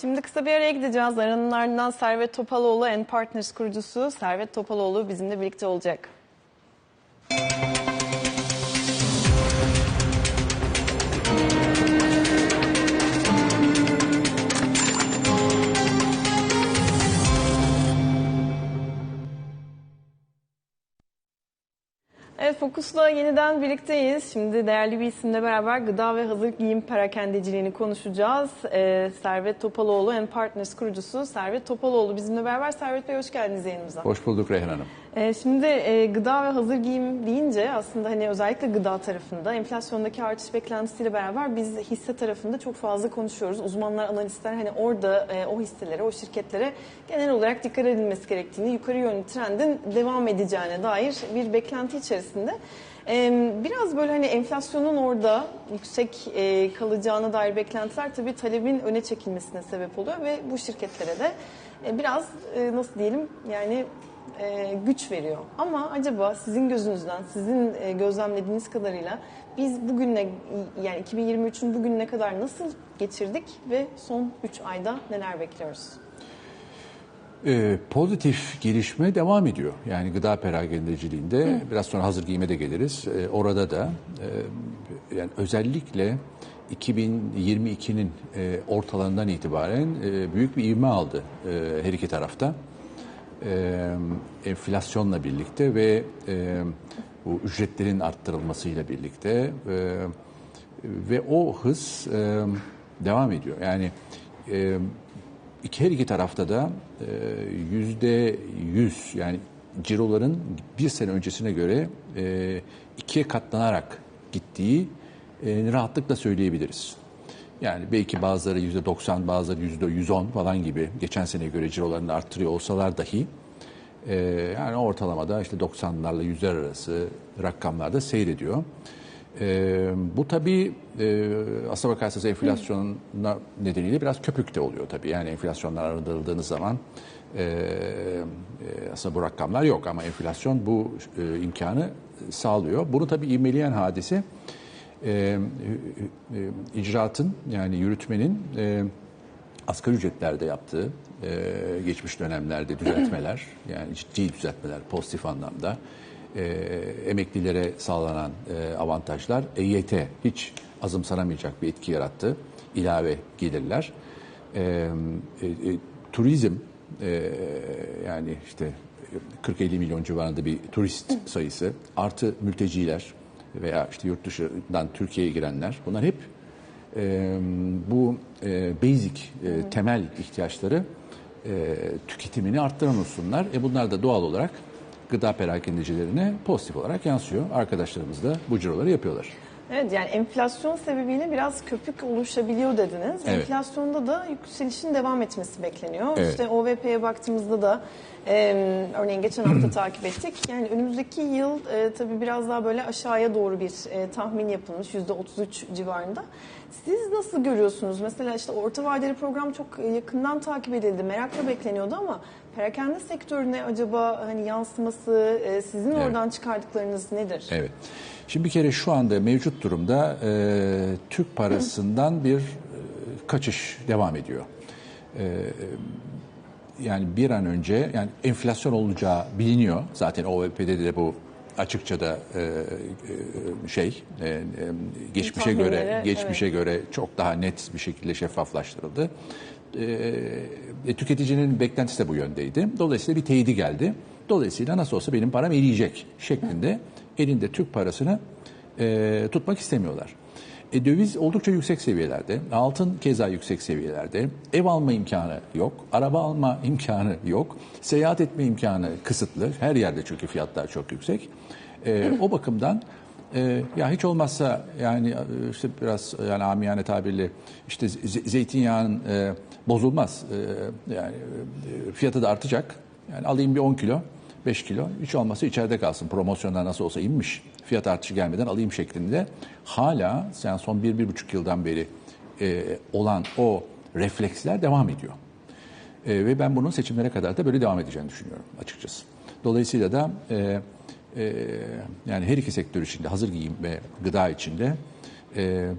Şimdi kısa bir araya gideceğiz. Aranın ardından Servet Topaloğlu and Partners kurucusu Servet Topaloğlu bizimle birlikte olacak. Fokus'la yeniden birlikteyiz. Şimdi değerli bir isimle beraber gıda ve hazır giyim perakendeciliğini konuşacağız. Ee, Servet Topaloğlu and Partners kurucusu Servet Topaloğlu bizimle beraber. Servet Bey hoş geldiniz yayınımıza. Hoş bulduk Reyhan Hanım. Ee, şimdi e, gıda ve hazır giyim deyince aslında hani özellikle gıda tarafında enflasyondaki artış beklentisiyle beraber biz hisse tarafında çok fazla konuşuyoruz. Uzmanlar, analistler hani orada e, o hisselere, o şirketlere genel olarak dikkat edilmesi gerektiğini, yukarı yönlü trendin devam edeceğine dair bir beklenti içerisinde. Biraz böyle hani enflasyonun orada yüksek e, kalacağına dair beklentiler tabii talebin öne çekilmesine sebep oluyor ve bu şirketlere de e, biraz nasıl diyelim yani e, güç veriyor. Ama acaba sizin gözünüzden, sizin e, gözlemlediğiniz kadarıyla biz bugüne yani 2023'ün bugününe kadar nasıl geçirdik ve son 3 ayda neler bekliyoruz? Ee, pozitif gelişme devam ediyor. Yani gıda perakendeciliğinde biraz sonra hazır giyime de geliriz. Ee, orada da e, yani özellikle 2022'nin e, ortalarından itibaren e, büyük bir ivme aldı e, her iki tarafta. E, enflasyonla birlikte ve e, bu ücretlerin arttırılmasıyla birlikte e, ve o hız e, devam ediyor. Yani e, iki, her iki tarafta da yüzde yüz yani ciroların bir sene öncesine göre e, ikiye katlanarak gittiği e, rahatlıkla söyleyebiliriz. Yani belki bazıları yüzde 90, bazıları yüzde 110 falan gibi geçen seneye göre cirolarını arttırıyor olsalar dahi e, yani ortalamada işte 90'larla yüzler arası rakamlarda seyrediyor. E, bu tabii e, aslına bakarsanız enflasyonla nedeniyle biraz köpükte oluyor tabii. Yani enflasyonlar arındırıldığınız zaman e, e, aslında bu rakamlar yok ama enflasyon bu e, imkanı sağlıyor. Bunu tabii ivmeleyen hadise e, e, e, icraatın yani yürütmenin e, asgari ücretlerde yaptığı e, geçmiş dönemlerde düzeltmeler yani ciddi düzeltmeler pozitif anlamda e, emeklilere sağlanan e, avantajlar EYT hiç azımsanamayacak bir etki yarattı. ilave gelirler. E, e, e, turizm e, yani işte 40-50 milyon civarında bir turist sayısı artı mülteciler veya işte yurt dışından Türkiye'ye girenler bunlar hep e, bu e, basic e, temel ihtiyaçları e, tüketimini arttıran unsurlar. E bunlar da doğal olarak gıda perakendecilerine pozitif olarak yansıyor. Arkadaşlarımız da bu ciroları yapıyorlar. Evet yani enflasyon sebebiyle biraz köpük oluşabiliyor dediniz. Evet. Enflasyonda da yükselişin devam etmesi bekleniyor. Evet. İşte OVP'ye baktığımızda da e, örneğin geçen hafta takip ettik. Yani önümüzdeki yıl e, tabii biraz daha böyle aşağıya doğru bir e, tahmin yapılmış %33 civarında. Siz nasıl görüyorsunuz? Mesela işte orta vadeli program çok yakından takip edildi. Merakla bekleniyordu ama perakende sektörüne acaba hani yansıması, e, sizin Evet. oradan çıkardıklarınız nedir? Evet. Şimdi bir kere şu anda mevcut durumda e, Türk parasından bir e, kaçış devam ediyor. E, yani bir an önce yani enflasyon olacağı biliniyor. Zaten OVP'de de bu açıkça da e, e, şey e, e, geçmişe göre Tahminleri, geçmişe göre çok daha net bir şekilde şeffaflaştırıldı. E, e, tüketicinin beklentisi de bu yöndeydi. Dolayısıyla bir teyidi geldi. Dolayısıyla nasıl olsa benim param eriyecek şeklinde elinde Türk parasını e, tutmak istemiyorlar. E, döviz oldukça yüksek seviyelerde, altın keza yüksek seviyelerde, ev alma imkanı yok, araba alma imkanı yok, seyahat etme imkanı kısıtlı, her yerde çünkü fiyatlar çok yüksek. E, o bakımdan e, ya hiç olmazsa yani e, işte biraz yani amiyane tabirle işte ze- zeytinyağının e, bozulmaz, E, yani e, fiyatı da artacak. Yani alayım bir 10 kilo, 5 kilo. Hiç olmazsa içeride kalsın. Promosyonlar nasıl olsa inmiş. Fiyat artışı gelmeden alayım şeklinde. Hala yani son 1-1,5 yıldan beri e, olan o refleksler devam ediyor. E, ve ben bunun seçimlere kadar da böyle devam edeceğini düşünüyorum açıkçası. Dolayısıyla da e, e, yani her iki sektör içinde hazır giyim ve gıda içinde e,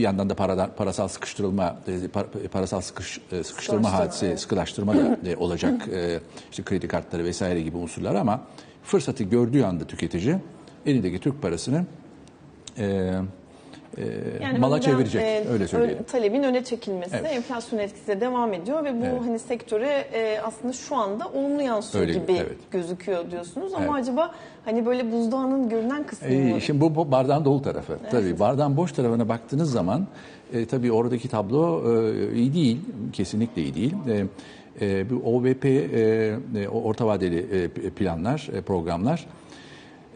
bir yandan da parada, parasal sıkıştırılma, e, par- parasal sıkış, e, sıkıştırma hadisi, evet. sıkılaştırma da e, olacak. E, işte kredi kartları vesaire gibi unsurlar ama fırsatı gördüğü anda tüketici elindeki Türk parasını e, e, mala çevirecek. e, öyle söyleyelim. talebin öne çekilmesi, Evet. enflasyon etkisi de devam ediyor ve bu Evet. hani sektöre e, aslında şu anda olumlu yansıyor Öyle, gibi evet. gözüküyor diyorsunuz. Ama Evet. acaba hani böyle buzdağının görünen kısmı mı? E, şimdi bu, bardağın dolu tarafı. Tabii bardağın boş tarafına baktığınız zaman e, tabii oradaki tablo e, iyi değil. Kesinlikle iyi değil. E, e, bu OVP e, e, orta vadeli e, planlar, e, programlar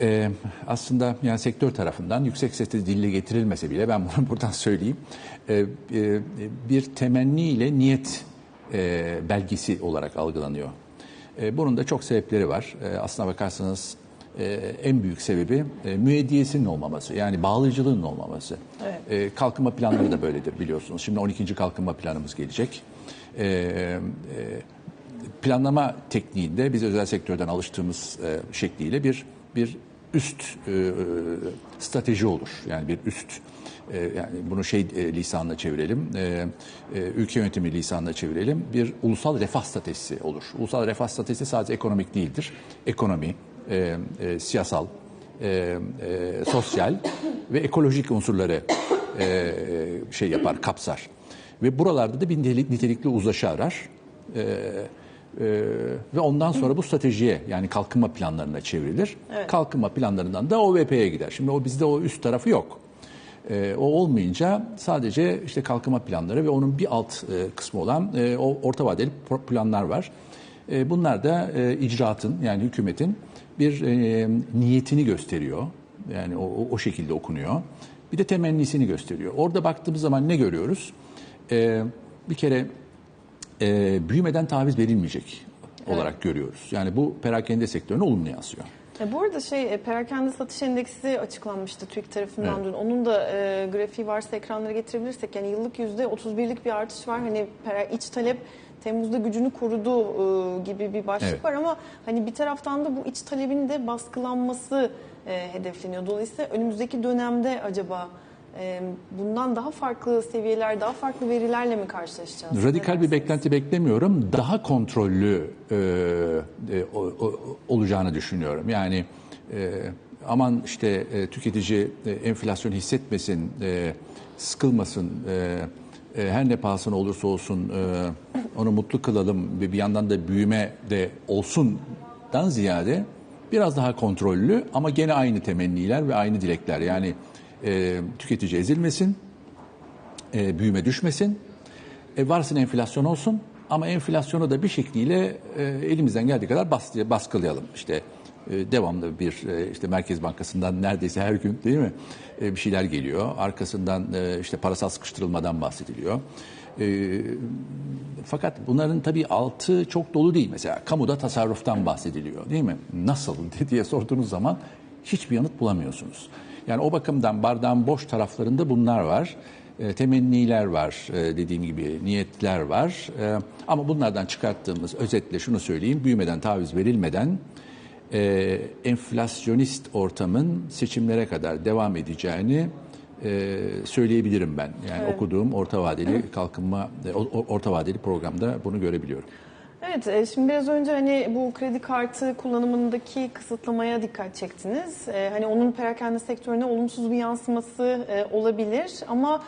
e, aslında yani sektör tarafından yüksek sesle dille getirilmese bile ben bunu buradan söyleyeyim. E, e, bir temenni ile niyet e, belgesi olarak algılanıyor. E, bunun da çok sebepleri var. E, aslına bakarsanız e, en büyük sebebi e, müeyyidiyesinin olmaması. Yani bağlayıcılığın olmaması. Evet. E, kalkınma planları da böyledir biliyorsunuz. Şimdi 12. kalkınma planımız gelecek. E, e, planlama tekniğinde biz özel sektörden alıştığımız e, şekliyle bir bir üst e, e, strateji olur. Yani bir üst e, yani bunu şey e, lisanına çevirelim. E, e, ülke yönetimi lisanına çevirelim. Bir ulusal refah stratejisi olur. Ulusal refah stratejisi sadece ekonomik değildir. Ekonomi, e, e, siyasal, e, e, sosyal ve ekolojik unsurları e, şey yapar, kapsar. Ve buralarda da bir nitelik- nitelikli uzlaşı arar. E, e, ve ondan sonra bu stratejiye yani kalkınma planlarına çevrilir. Kalkınma planlarından da OVP'ye gider. Şimdi o bizde o üst tarafı yok. E, o olmayınca sadece işte kalkınma planları ve onun bir alt e, kısmı olan e, o orta vadeli planlar var. E, bunlar da e, icraatın yani hükümetin bir e, niyetini gösteriyor. Yani o, o- o şekilde okunuyor. Bir de temennisini gösteriyor. Orada baktığımız zaman ne görüyoruz? E, bir kere e, büyümeden taviz verilmeyecek olarak görüyoruz. Yani bu perakende sektörüne olumlu yansıyor. E, bu arada şey e, perakende satış endeksi açıklanmıştı TÜİK tarafından dün. Onun da e, grafiği varsa ekranlara getirebilirsek yani yıllık yüzde 31'lik bir artış var. Hani iç talep Temmuz'da gücünü korudu e, gibi bir başlık Evet. var ama hani bir taraftan da bu iç talebin de baskılanması e, hedefleniyor. Dolayısıyla önümüzdeki dönemde acaba bundan daha farklı seviyeler, daha farklı verilerle mi karşılaşacağız? Radikal bir beklenti beklemiyorum. Daha kontrollü e, e, olacağını düşünüyorum. Yani e, aman işte e, tüketici e, enflasyon hissetmesin, e, sıkılmasın, e, e, her ne pahasına olursa olsun e, onu mutlu kılalım ve bir yandan da büyüme de olsundan ziyade biraz daha kontrollü ama gene aynı temenniler ve aynı dilekler. Yani e, tüketici ezilmesin, e, büyüme düşmesin. E, varsın enflasyon olsun ama enflasyonu da bir şekliyle e, elimizden geldiği kadar bas, baskılayalım. İşte e, devamlı bir e, işte Merkez Bankası'ndan neredeyse her gün değil mi e, bir şeyler geliyor. Arkasından e, işte parasal sıkıştırılmadan bahsediliyor. E, fakat bunların tabii altı çok dolu değil. Mesela kamuda tasarruftan bahsediliyor değil mi? Nasıl diye sorduğunuz zaman hiçbir yanıt bulamıyorsunuz. Yani o bakımdan bardağın boş taraflarında bunlar var. E, temenniler var e, dediğim gibi niyetler var. E, ama bunlardan çıkarttığımız özetle şunu söyleyeyim. Büyümeden taviz verilmeden e, enflasyonist ortamın seçimlere kadar devam edeceğini e, söyleyebilirim ben. Yani okuduğum orta vadeli kalkınma e, orta vadeli programda bunu görebiliyorum. Evet, e, şimdi biraz önce hani bu kredi kartı kullanımındaki kısıtlamaya dikkat çektiniz. E, Hani onun perakende sektörüne olumsuz bir yansıması e, olabilir ama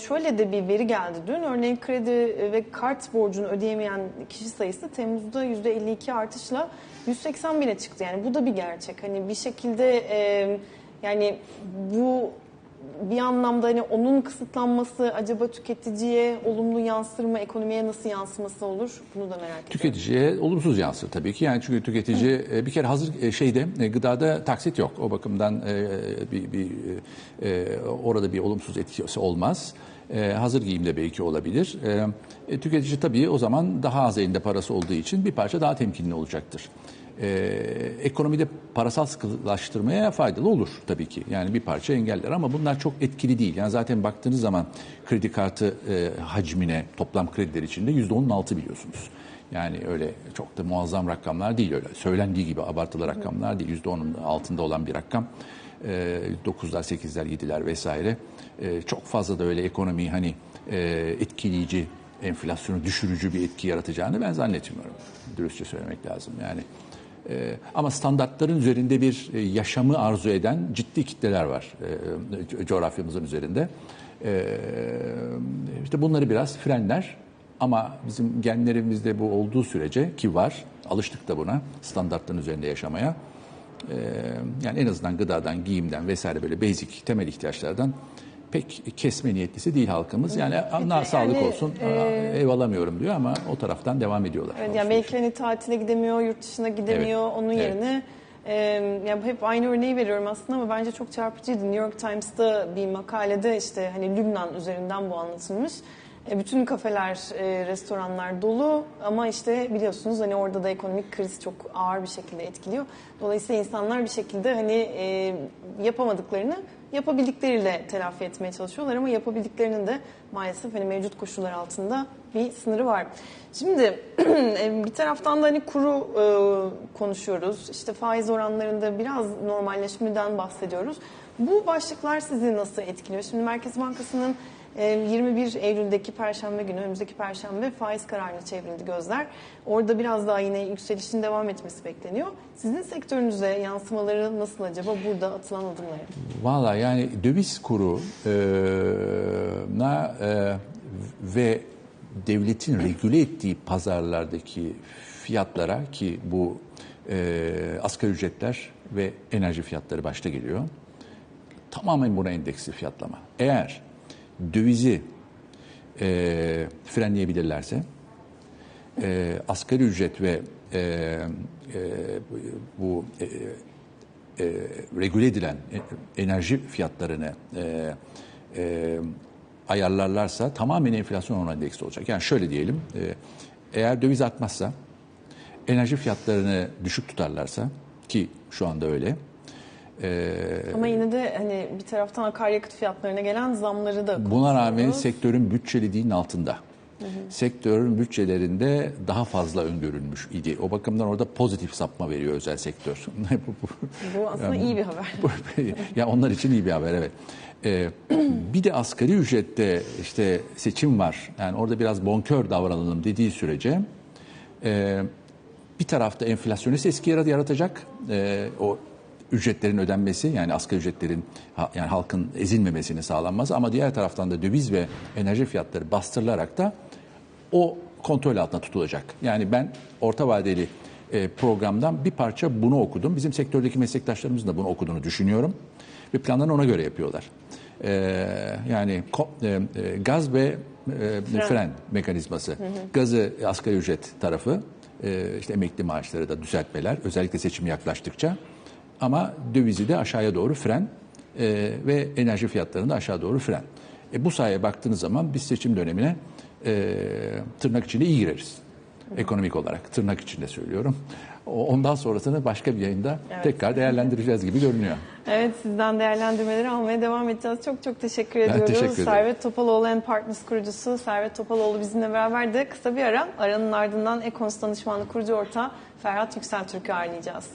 şöyle de bir veri geldi dün. Örneğin kredi ve kart borcunu ödeyemeyen kişi sayısı Temmuz'da %52 artışla 180 bine çıktı. Yani bu da bir gerçek. Hani bir şekilde yani bu bir anlamda hani onun kısıtlanması acaba tüketiciye olumlu yansır mı, ekonomiye nasıl yansıması olur? Bunu da merak ediyorum. Tüketiciye olumsuz yansır tabii ki. Yani çünkü tüketici e, bir kere hazır e, şeyde e, gıdada taksit yok. O bakımdan bir, bir orada bir olumsuz etkisi olmaz. E, hazır giyimde belki olabilir. E, e, tüketici tabii o zaman daha az elinde parası olduğu için bir parça daha temkinli olacaktır. E, ekonomide parasal sıkılaştırmaya faydalı olur tabii ki. Yani bir parça engeller ama bunlar çok etkili değil. Yani zaten baktığınız zaman kredi kartı e, hacmine toplam krediler içinde %10'un altı biliyorsunuz. Yani öyle çok da muazzam rakamlar değil öyle. Söylendiği gibi abartılı rakamlar değil. %10'un altında olan bir rakam. E, 9'lar, 8'ler, 7'ler vesaire e, çok fazla da öyle ekonomiyi hani e, etkileyici, enflasyonu düşürücü bir etki yaratacağını ben zannetmiyorum. Dürüstçe söylemek lazım. Yani e, ama standartların üzerinde bir e, yaşamı arzu eden ciddi kitleler var e, coğrafyamızın üzerinde. E, işte bunları biraz frenler ama bizim genlerimizde bu olduğu sürece ki var, alıştık da buna standartların üzerinde yaşamaya. E, yani en azından gıdadan, giyimden vesaire böyle basic temel ihtiyaçlardan pek kesme niyetlisi değil halkımız. Yani na sağlık yani, olsun e, ev alamıyorum diyor ama o taraftan devam ediyorlar. Evet, yani belki hani tatile gidemiyor, yurt dışına gidemiyor. Evet, Onun evet. yerine e, ya hep aynı örneği veriyorum aslında ama bence çok çarpıcıydı. New York Times'ta bir makalede işte hani Lübnan üzerinden bu anlatılmış. E, bütün kafeler, e, restoranlar dolu ama işte biliyorsunuz hani orada da ekonomik kriz çok ağır bir şekilde etkiliyor. Dolayısıyla insanlar bir şekilde hani e, yapamadıklarını yapabildikleriyle telafi etmeye çalışıyorlar ama yapabildiklerinin de maalesef hani mevcut koşullar altında bir sınırı var. Şimdi bir taraftan da hani kuru konuşuyoruz. İşte faiz oranlarında biraz normalleşmeden bahsediyoruz. Bu başlıklar sizi nasıl etkiliyor? Şimdi Merkez Bankası'nın 21 Eylül'deki Perşembe günü, önümüzdeki Perşembe faiz kararına çevrildi gözler. Orada biraz daha yine yükselişin devam etmesi bekleniyor. Sizin sektörünüze yansımaları nasıl acaba burada atılan adımları? Valla yani döviz kuru e, na e, ve devletin regüle ettiği pazarlardaki fiyatlara ki bu e, asgari ücretler ve enerji fiyatları başta geliyor. Tamamen buna endeksli fiyatlama. Eğer dövizi e, frenleyebilirlerse e, asgari ücret ve e, e, bu e, e, regüle edilen e- enerji fiyatlarını e, e, ayarlarlarsa tamamen enflasyon ona endeksli olacak. Yani şöyle diyelim, e, eğer döviz artmazsa, enerji fiyatlarını düşük tutarlarsa ki şu anda öyle. E, Ama yine de hani bir taraftan akaryakıt fiyatlarına gelen zamları da Buna rağmen sektörün bütçelediğinin altında. Sektörün bütçelerinde daha fazla öngörülmüş idi. O bakımdan orada pozitif sapma veriyor özel sektör. Bu- bu- Bu aslında iyi bir haber. ya onlar için iyi bir haber evet. Ee, bir de asgari ücrette işte seçim var. Yani orada biraz bonkör davranalım dediği sürece e, bir tarafta enflasyonist eski yarat- yaratacak. E, o ücretlerin ödenmesi yani asgari ücretlerin yani halkın ezilmemesini sağlanmaz ama diğer taraftan da döviz ve enerji fiyatları bastırılarak da o kontrol altında tutulacak. Yani ben orta vadeli e, programdan bir parça bunu okudum. Bizim sektördeki meslektaşlarımızın da bunu okuduğunu düşünüyorum. Ve planlarını ona göre yapıyorlar. E, yani e, e, gaz ve e, fren. mekanizması. Gazı asgari ücret tarafı, e, işte emekli maaşları da düzeltmeler, özellikle seçim yaklaştıkça. Ama dövizi de aşağıya doğru fren e, ve enerji fiyatlarında aşağı doğru fren. E, bu sayeye baktığınız zaman biz seçim dönemine e, tırnak içinde iyi gireriz. Ekonomik olarak tırnak içinde söylüyorum. Ondan sonrasını başka bir yayında Evet. tekrar değerlendireceğiz gibi görünüyor. Evet sizden değerlendirmeleri almaya devam edeceğiz. Çok çok teşekkür Ben ediyoruz. teşekkür ederim. Servet Topaloğlu and Partners kurucusu Servet Topaloğlu bizimle beraberdi. Kısa bir ara aranın ardından Ekons danışmanlık kurucu ortağı Ferhat Yüksel Türk'ü ağırlayacağız.